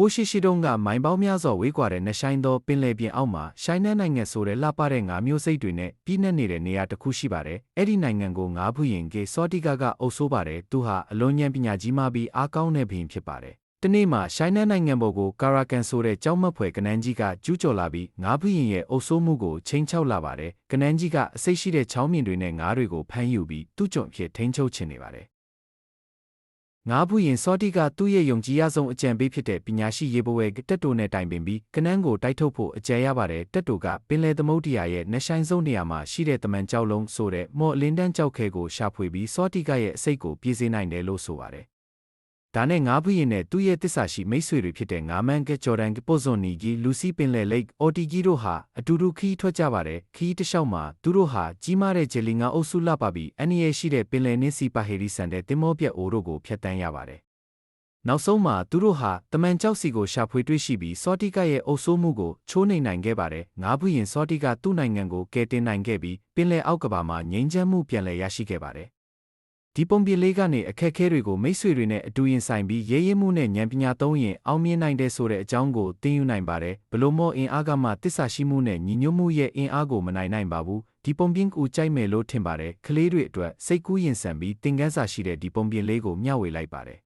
ဟိုးရှိရှိတုန်းကမိုင်ပေါင်းများစွာဝေးကွာတဲ့နှဆိုင်သောပင်လယ်ပြင်အောက်မှာရှိုင်းနန်းနိုင်ငံဆိုတဲ့လှပတဲ့ငါးမျိုးစိတ်တွေနဲ့ပြည့်နှက်နေတဲ့နေရာတစ်ခုရှိပါတယ်။အဲ့ဒီနိုင်ငံကိုငါးဘူးရင်ကေစောတိကကအုပ်ဆိုးပါတယ်။သူဟာအလွန်ဉာဏ်ပညာကြီးမားပြီးအားကောင်းတဲ့ဘုရင်ဖြစ်ပါတယ်။တနေ့မှာရှိုင်းနန်းနိုင်ငံပေါ်ကိုကာရာကန်ဆိုတဲ့ကြောက်မက်ဖွယ်ကနန်းကြီးကကျူးကျော်လာပြီးငါးဘူးရင်ရဲ့အုပ်ဆိုးမှုကိုချိန်ချောက်လာပါတယ်။ကနန်းကြီးကအစိတ်ရှိတဲ့ချောင်းမြင်တွေနဲ့ငါးတွေကိုဖမ်းယူပြီးသူ့ကြုံအဖြစ်ထိန်းချုပ်ချင်နေပါတယ်။ ငါးဘူးရင်စောတိကသူ့ရဲ့ယုံကြည်ရဆုံးအကြံပေးဖြစ်တဲ့ပညာရှိရေဘဝဲတက်တိုနဲ့တိုင်ပင်ပြီးကနန်းကိုတိုက်ထုတ်ဖို့အကြံရပါတယ်တက်တိုကပင်လယ်သမုဒ္ဒရာရဲ့နှဆိုင်ဆုံးနေရာမှာရှိတဲ့တမန်ကြောက်လုံးဆိုတဲ့မော်အလင်းတန်းကြောက်ခဲကိုရှာဖွေပြီးစောတိကရဲ့အစိတ်ကိုပြေးစေနိုင်တယ်လို့ဆိုပါတယ် ဒါနဲ့ငါးဘူးရင်နဲ့သူ့ရဲ့တစ္ဆာရှိမိတ်ဆွေတွေဖြစ်တဲ့ငါမန်ကဂျော်ဒန်ကပိုဇွန်နီကြီးလူစီပင်လယ်လိတ်အော်တီကြီးတို့ဟာအတူတူခီးထွက်ကြပါတယ်ခီးတစ်လျှောက်မှာသူတို့ဟာကြီးမားတဲ့ဂျယ်လီငါအုပ်စုလှပပြီးအန်နီရဲ့ရှိတဲ့ပင်လယ်နင်းစီပါဟေရီဆန်တဲ့တင်မောပြက်အိုတို့ကိုဖျက်တမ်းရပါတယ်နောက်ဆုံးမှာသူတို့ဟာတမန်ကြောက်စီကိုရှာဖွေတွေ့ရှိပြီးစောတိကရဲ့အုပ်စိုးမှုကိုချိုးနှိမ်နိုင်ခဲ့ပါတယ်။ငါးဘူးရင်စောတိကသူ့နိုင်ငံကိုကယ်တင်နိုင်ခဲ့ပြီးပင်လယ်အောက်ကဘာမှာငြိမ်းချမ်းမှုပြန်လည်ရရှိခဲ့ပါတယ်။ ဒီပုံပြင်လေးကနေအခက်အခဲတွေကိုမိတ်ဆွေတွေနဲ့အတူရင်ဆိုင်ပြီးရဲရဲမှုနဲ့ဉာဏ်ပညာသုံးရင်အောင်မြင်နိုင်တဲ့ဆိုတဲ့အကြောင်းကိုသိယူနိုင်ပါတယ်။ဘလို့မော့အင်အားကမှတစ္ဆာရှိမှုနဲ့ညီညွတ်မှုရဲ့အင်အားကိုမနိုင်နိုင်ပါဘူး။ဒီပုံပြင်ကိုကြိုက်မယ်လို့ထင်ပါတယ်။ကလေးတွေအတွက်စိတ်ကူးရင်ဆန်ပြီးသင်ခန်းစာရှိတဲ့ဒီပုံပြင်လေးကိုမျှဝေလိုက်ပါတယ်